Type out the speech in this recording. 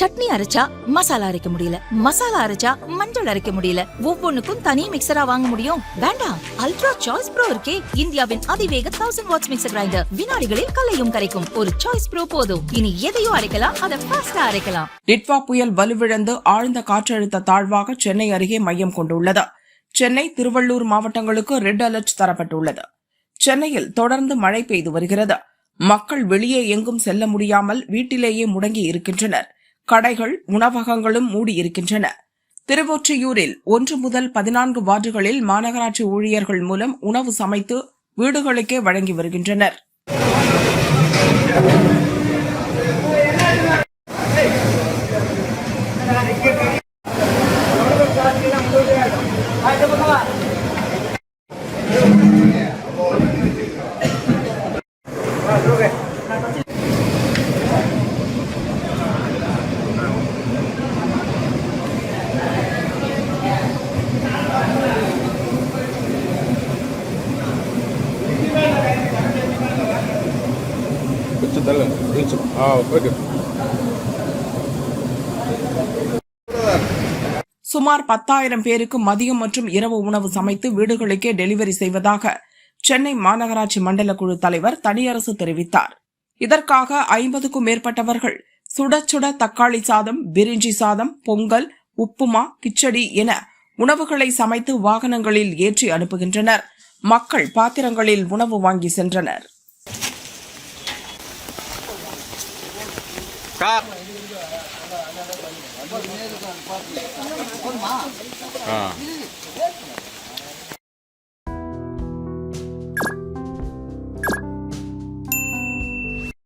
சட்னி அரைச்சா மசாலா அரைக்க முடியல. மசாலா அரைச்சா மஞ்சள் அரைக்க முடியல. ஒவ்வொன்னுக்கும் தனி மிக்சரா வாங்க முடியும். வேண்டாம். அல்ட்ரா சாய்ஸ் ப்ரோ இருக்கே. இந்தியாவின் அதிவேக தௌசண்ட் வாட்ஸ் மிக்சர் கிரைண்டர் வினாடிகளில் கலையும் கரைக்கும். ஒரு சாய்ஸ் ப்ரோ போதும். இனி எதையும் அரைக்கலாம். அதை ஃபாஸ்டா அரைக்கலாம். டிட்வா புயல் வலுவிழந்து ஆழ்ந்த காற்றழுத்த தாழ்வாக சென்னை அருகே மையம் கொண்டுள்ளது. சென்னை திருவள்ளூர் மாவட்டங்களுக்கு ரெட் அலர்ட் தரப்பட்டுள்ளது. சென்னையில் தொடர்ந்து மழை பெய்து வருகிறது. மக்கள் வெளியே எங்கும் செல்ல முடியாமல் வீட்டிலேயே முடங்கி இருக்கின்றனர். கடைகள் உணவகங்களும் மூடியிருக்கின்றன திருவொற்றியூரில் ஒன்று முதல் பதினான்கு வார்டுகளில் மாநகராட்சி ஊழியர்கள் மூலம் உணவு சமைத்து வீடுகளுக்கே வழங்கி வருகின்றனர் Okay. ತಲೆ ನಿಲ್ಸು ಓಕೆ சுமார் பத்தாயிரம் பேருக்கு மதியம் மற்றும் இரவு உணவு சமைத்து வீடுகளுக்கே டெலிவரி செய்வதாக சென்னை மாநகராட்சி மண்டல குழு தலைவர் தனியரசு தெரிவித்தார். இதற்காக ஐம்பதுக்கும் மேற்பட்டவர்கள் சுட சுட தக்காளி சாதம் பிரிஞ்சி சாதம் பொங்கல் உப்புமா கிச்சடி என உணவுகளை சமைத்து வாகனங்களில் ஏற்றி அனுப்புகின்றனர். மக்கள் பாத்திரங்களில் உணவு வாங்கி சென்றனர். 啊。